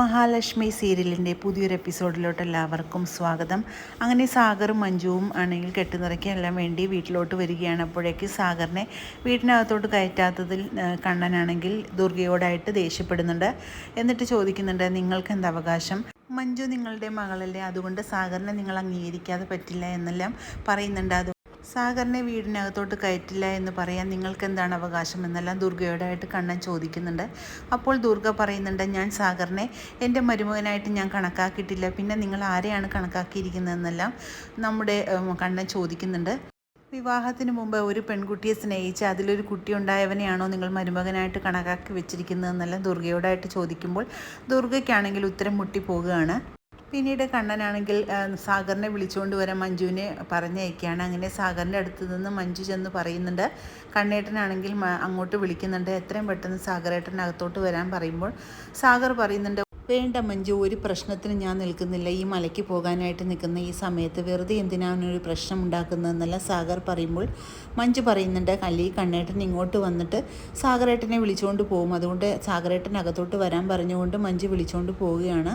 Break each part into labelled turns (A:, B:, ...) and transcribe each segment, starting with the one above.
A: മഹാലക്ഷ്മി സീരിയലിന്റെ പുതിയൊരു എപ്പിസോഡിലോട്ട് എല്ലാവർക്കും സ്വാഗതം. അങ്ങനെ സാഗറും മഞ്ജുവും ആണെങ്കിൽ കെട്ടുനിറയ്ക്കെല്ലാം വേണ്ടി വീട്ടിലോട്ട് വരികയാണ്. അപ്പോഴേക്ക് സാഗറിനെ വീട്ടിനകത്തോട്ട് കയറ്റാത്തതിൽ കണ്ണനാണെങ്കിൽ ദുർഗയോടായിട്ട് ദേഷ്യപ്പെടുന്നുണ്ട്. എന്നിട്ട് ചോദിക്കുന്നുണ്ട് നിങ്ങൾക്ക് എന്ത് അവകാശം? മഞ്ജു നിങ്ങളുടെ മകളല്ലേ. അതുകൊണ്ട് സാഗറിനെ നിങ്ങൾ അംഗീകരിക്കാതെ പറ്റില്ല എന്നെല്ലാം പറയുന്നുണ്ട്. അത് സാഗറിനെ വീടിനകത്തോട്ട് കയറ്റില്ല എന്ന് പറയാൻ നിങ്ങൾക്ക് എന്താണ് അവകാശം എന്നെല്ലാം ദുർഗയോടായിട്ട് കണ്ണൻ ചോദിക്കുന്നുണ്ട്. അപ്പോൾ ദുർഗ പറയുന്നുണ്ട് ഞാൻ സാഗറിനെ എന്റെ മരുമകനായിട്ട് ഞാൻ കണക്കാക്കിയിട്ടില്ല. പിന്നെ നിങ്ങൾ ആരെയാണ് കണക്കാക്കിയിരിക്കുന്നതെന്നെല്ലാം നമ്മുടെ കണ്ണൻ ചോദിക്കുന്നുണ്ട്. വിവാഹത്തിന് മുമ്പ് ഒരു പെൺകുട്ടിയെ സ്നേഹിച്ച് അതിലൊരു കുട്ടി ഉണ്ടായവനെയാണോ നിങ്ങൾ മരുമകനായിട്ട് കണക്കാക്കി വെച്ചിരിക്കുന്നതെന്നെല്ലാം ദുർഗയോടായിട്ട് ചോദിക്കുമ്പോൾ ദുർഗയ്ക്കാണെങ്കിൽ ഉത്തരം മുട്ടിപ്പോവുകയാണ് പിന്നീട് കണ്ണനാണെങ്കിൽ സാഗറിനെ വിളിച്ചുകൊണ്ട് വരാൻ മഞ്ജുവിനെ പറഞ്ഞയക്കുകയാണ്. അങ്ങനെ സാഗറിന്റെ അടുത്ത് നിന്ന് മഞ്ജു ചെന്ന് പറയുന്നുണ്ട് കണ്ണേട്ടനാണെങ്കിൽ അങ്ങോട്ട് വിളിക്കുന്നുണ്ട്. എത്രയും പെട്ടെന്ന് സാഗറേട്ടനകത്തോട്ട് വരാൻ പറയുമ്പോൾ സാഗർ പറയുന്നുണ്ട് വേണ്ട മഞ്ജു ഒരു പ്രശ്നത്തിന് ഞാൻ നിൽക്കുന്നില്ല. ഈ മലയ്ക്ക് പോകാനായിട്ട് നിൽക്കുന്ന ഈ സമയത്ത് വെറുതെ എന്തിനാണ് ഒരു പ്രശ്നം ഉണ്ടാക്കുന്നതെന്നല്ല സാഗർ പറയുമ്പോൾ മഞ്ജു പറയുന്നുണ്ട് കല്ലി കണ്ണേട്ടൻ ഇങ്ങോട്ട് വന്നിട്ട് സാഗറേട്ടനെ വിളിച്ചുകൊണ്ട് പോകും. അതുകൊണ്ട് സാഗറേട്ടൻ അകത്തോട്ട് വരാൻ പറഞ്ഞുകൊണ്ട് മഞ്ജു വിളിച്ചുകൊണ്ട് പോവുകയാണ്.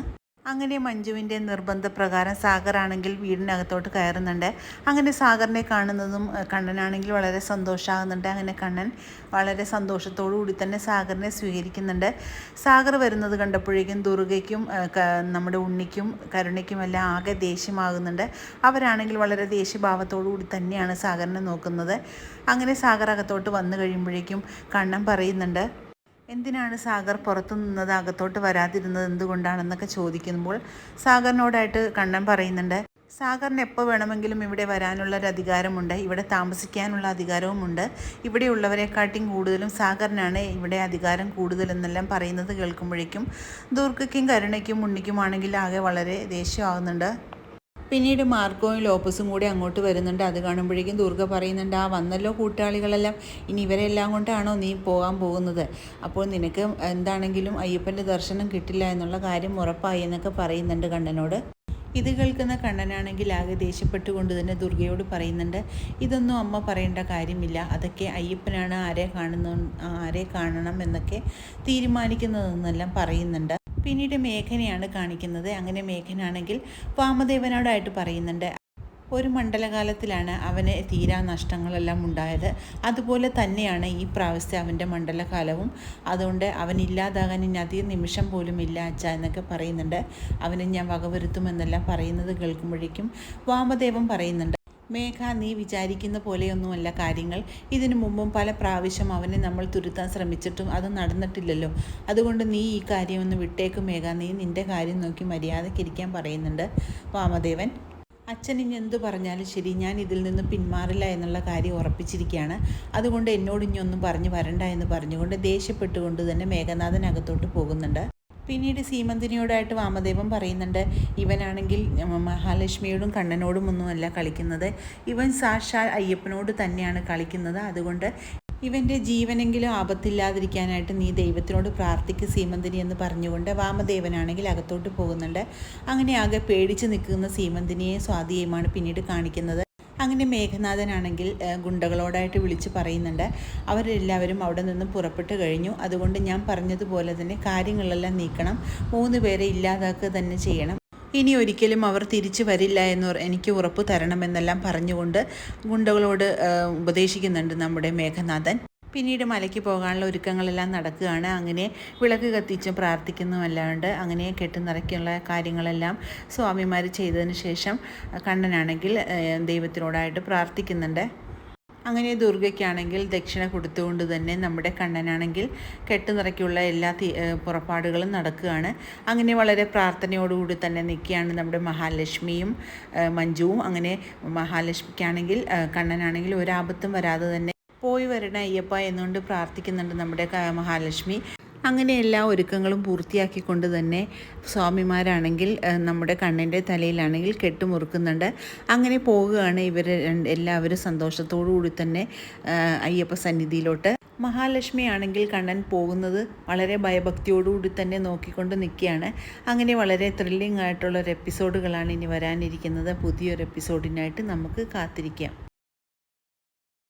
A: അങ്ങനെ മഞ്ജുവിന്റെ നിർബന്ധപ്രകാരം സാഗറാണെങ്കിൽ വീടിനകത്തോട്ട് കയറുന്നുണ്ട്. അങ്ങനെ സാഗറിനെ കാണുന്നതും കണ്ണനാണെങ്കിൽ വളരെ സന്തോഷമാകുന്നുണ്ട് അങ്ങനെ കണ്ണൻ വളരെ സന്തോഷത്തോടു കൂടി തന്നെ സാഗറിനെ സ്വീകരിക്കുന്നുണ്ട്. സാഗർ വരുന്നത് കണ്ടപ്പോഴേക്കും ദുർഗയ്ക്കും നമ്മുടെ ഉണ്ണിക്കും കരുണയ്ക്കും എല്ലാം ആകെ ദേഷ്യമാകുന്നുണ്ട്. അവരാണെങ്കിൽ വളരെ ദേഷ്യഭാവത്തോടു കൂടി തന്നെയാണ് സാഗറിനെ നോക്കുന്നത്. അങ്ങനെ സാഗർ അകത്തോട്ട് വന്നു കഴിയുമ്പോഴേക്കും കണ്ണൻ പറയുന്നുണ്ട് എന്തിനാണ് സാഗർ പുറത്തു നിന്നത് അകത്തോട്ട് വരാതിരുന്നത് എന്തുകൊണ്ടാണെന്നൊക്കെ ചോദിക്കുമ്പോൾ സാഗറിനോടായിട്ട് കണ്ണൻ പറയുന്നുണ്ട് സാഗറിന് എപ്പോൾ വേണമെങ്കിലും ഇവിടെ വരാനുള്ള ഒരു അധികാരമുണ്ട് ഇവിടെ താമസിക്കാനുള്ള അധികാരവുമുണ്ട്. ഇവിടെയുള്ളവരെക്കാട്ടിയും കൂടുതലും സാഗറിനാണ് ഇവിടെ അധികാരം കൂടുതലെന്നെല്ലാം പറയുന്നത് കേൾക്കുമ്പോഴേക്കും ദുർഗയ്ക്കും കരുണയ്ക്കും ഉണ്ണിക്കുമാണെങ്കിൽ ആകെ വളരെ ദേഷ്യമാവുന്നുണ്ട് പിന്നീട് മാർക്കോയും ലോപ്പസും കൂടി അങ്ങോട്ട് വരുന്നുണ്ട്. അത് കാണുമ്പോഴേക്കും ദുർഗ പറയുന്നുണ്ട് ആ വന്നല്ലോ കൂട്ടാളികളെല്ലാം. ഇനി ഇവരെല്ലാം കൊണ്ടാണോ നീ പോകാൻ പോകുന്നത്? അപ്പോൾ നിനക്ക് എന്താണെങ്കിലും അയ്യപ്പന്റെ ദർശനം കിട്ടില്ല എന്നുള്ള കാര്യം ഉറപ്പായി എന്നൊക്കെ പറയുന്നുണ്ട് കണ്ണനോട്. ഇത് കേൾക്കുന്ന കണ്ണനാണെങ്കിൽ ആകെ ദേഷ്യപ്പെട്ടുകൊണ്ട് തന്നെ ദുർഗയോട് പറയുന്നുണ്ട് ഇതൊന്നും അമ്മ പറയേണ്ട കാര്യമില്ല. അതൊക്കെ അയ്യപ്പനാണ് ആരെ കാണുന്ന ആരെ കാണണം എന്നൊക്കെ തീരുമാനിക്കുന്നതെന്നെല്ലാം പറയുന്നുണ്ട്. പിന്നീട് മേഘനയാണ് കാണിക്കുന്നത്. അങ്ങനെ മേഘനാണെങ്കിൽ വാമദേവനോടായിട്ട് പറയുന്നുണ്ട്. ഒരു മണ്ഡലകാലത്തിലാണ് അവന് തീരാ നഷ്ടങ്ങളെല്ലാം ഉണ്ടായത്. അതുപോലെ തന്നെയാണ് ഈ പ്രാവശ്യത്തെ അവന്റെ മണ്ഡലകാലവും. അതുകൊണ്ട് അവൻ ഇല്ലാതാകാൻ ഇനി അധികം നിമിഷം പോലും ഇല്ല അച്ഛ എന്നൊക്കെ പറയുന്നുണ്ട്. അവനെ ഞാൻ വകവരുത്തുമെന്നെല്ലാം പറയുന്നത് കേൾക്കുമ്പോഴേക്കും വാമദേവൻ പറയുന്നുണ്ട്. മേഘ നീ വിചാരിക്കുന്ന പോലെയൊന്നുമല്ല കാര്യങ്ങൾ. ഇതിനു മുമ്പും പല പ്രാവശ്യം അവനെ നമ്മൾ തുരുത്താൻ ശ്രമിച്ചിട്ടും അത് നടന്നിട്ടില്ലല്ലോ. അതുകൊണ്ട് നീ ഈ കാര്യം ഒന്ന് വിട്ടേക്കും മേഘ. നീ നിന്റെ കാര്യം നോക്കി മര്യാദക്കിരിക്കാൻ പറയുന്നുണ്ട്. വാമദേവൻ അച്ഛൻ ഇനി എന്ത് പറഞ്ഞാലും ശരി. ഞാൻ ഇതിൽ നിന്ന് പിന്മാറില്ല എന്നുള്ള കാര്യം ഉറപ്പിച്ചിരിക്കുകയാണ്. അതുകൊണ്ട് എന്നോട് ഇനി ഒന്നും പറഞ്ഞു വരണ്ട എന്ന് പറഞ്ഞുകൊണ്ട് ദേഷ്യപ്പെട്ടുകൊണ്ട് തന്നെ മേഘനാഥൻ അകത്തോട്ട് പോകുന്നുണ്ട്. പിന്നീട് സീമന്തിനിയോടായിട്ട് വാമദേവൻ പറയുന്നുണ്ട് ഇവനാണെങ്കിൽ മഹാലക്ഷ്മിയോടും കണ്ണനോടും ഒന്നുമല്ല കളിക്കുന്നത്. ഇവൻ സാക്ഷാൽ അയ്യപ്പനോട് തന്നെയാണ് കളിക്കുന്നത്. അതുകൊണ്ട് ഇവന്റെ ജീവനെങ്കിലും ആപത്തില്ലാതിരിക്കാനായിട്ട് നീ ദൈവത്തിനോട് പ്രാർത്ഥിക്ക് സീമന്തിനി എന്ന് പറഞ്ഞുകൊണ്ട് വാമദേവനാണെങ്കിൽ അകത്തോട്ട് പോകുന്നുണ്ട്. അങ്ങനെ ആകെ പേടിച്ച് നിൽക്കുന്ന സീമന്തിനിയെ സ്വാതിയെയുമാണ് പിന്നീട് കാണിക്കുന്നത്. അങ്ങനെ മേഘനാഥനാണെങ്കിൽ ഗുണ്ടകളോടായിട്ട് വിളിച്ച് പറയുന്നുണ്ട്. അവരെല്ലാവരും അവിടെ നിന്ന് പുറപ്പെട്ട് കഴിഞ്ഞു. അതുകൊണ്ട് ഞാൻ പറഞ്ഞതുപോലെ തന്നെ കാര്യങ്ങളെല്ലാം നീക്കണം. മൂന്ന് പേരെ ഇല്ലാതാക്കുക തന്നെ ചെയ്യണം. ഇനി ഒരിക്കലും അവർ തിരിച്ചു വരില്ല എന്ന് എനിക്ക് ഉറപ്പ് തരണമെന്നെല്ലാം പറഞ്ഞുകൊണ്ട് ഗുണ്ടകളോട് ഉപദേശിക്കുന്നുണ്ട് നമ്മുടെ മേഘനാഥൻ. പിന്നീട് മലയ്ക്ക് പോകാനുള്ള ഒരുക്കങ്ങളെല്ലാം നടക്കുകയാണ്. അങ്ങനെ വിളക്ക് കത്തിച്ച് പ്രാർത്ഥിക്കുന്നുമല്ലാണ്ട് അങ്ങനെ കെട്ടുനിറയ്ക്കുള്ള കാര്യങ്ങളെല്ലാം സ്വാമിമാർ ചെയ്തതിന് ശേഷം കണ്ണനാണെങ്കിൽ ദൈവത്തിനോടായിട്ട് പ്രാർത്ഥിക്കുന്നുണ്ട്. അങ്ങനെ ദുർഗയ്ക്കാണെങ്കിൽ ദക്ഷിണ കൊടുത്തുകൊണ്ട് തന്നെ നമ്മുടെ കണ്ണനാണെങ്കിൽ കെട്ടുനിറയ്ക്കുള്ള എല്ലാ പുറപ്പാടുകളും നടക്കുകയാണ്. അങ്ങനെ വളരെ പ്രാർത്ഥനയോടുകൂടി തന്നെ നിൽക്കുകയാണ് നമ്മുടെ മഹാലക്ഷ്മിയും മഞ്ജുവും. അങ്ങനെ മഹാലക്ഷ്മിക്കാണെങ്കിൽ കണ്ണനാണെങ്കിൽ ഒരാപത്തും വരാതെ തന്നെ പോയി വരണ അയ്യപ്പ എന്നുകൊണ്ട് പ്രാർത്ഥിക്കുന്നുണ്ട് നമ്മുടെ മഹാലക്ഷ്മി. അങ്ങനെ എല്ലാ ഒരുക്കങ്ങളും പൂർത്തിയാക്കിക്കൊണ്ട് തന്നെ സ്വാമിമാരാണെങ്കിൽ നമ്മുടെ കണ്ണിന്റെ തലയിലാണെങ്കിൽ കെട്ടുമുറുക്കുന്നുണ്ട്. അങ്ങനെ പോവുകയാണ് ഇവർ എല്ലാവരും സന്തോഷത്തോടു കൂടി തന്നെ അയ്യപ്പ സന്നിധിയിലോട്ട്. മഹാലക്ഷ്മി ആണെങ്കിൽ കണ്ണൻ പോകുന്നത് വളരെ ഭയഭക്തിയോടുകൂടി തന്നെ നോക്കിക്കൊണ്ട് നിൽക്കുകയാണ്. അങ്ങനെ വളരെ ത്രില്ലിംഗ് ആയിട്ടുള്ള ഒരു എപ്പിസോഡുകളാണ് ഇനി വരാനിരിക്കുന്നത്. പുതിയൊരു എപ്പിസോഡിനായിട്ട് നമുക്ക് കാത്തിരിക്കാം.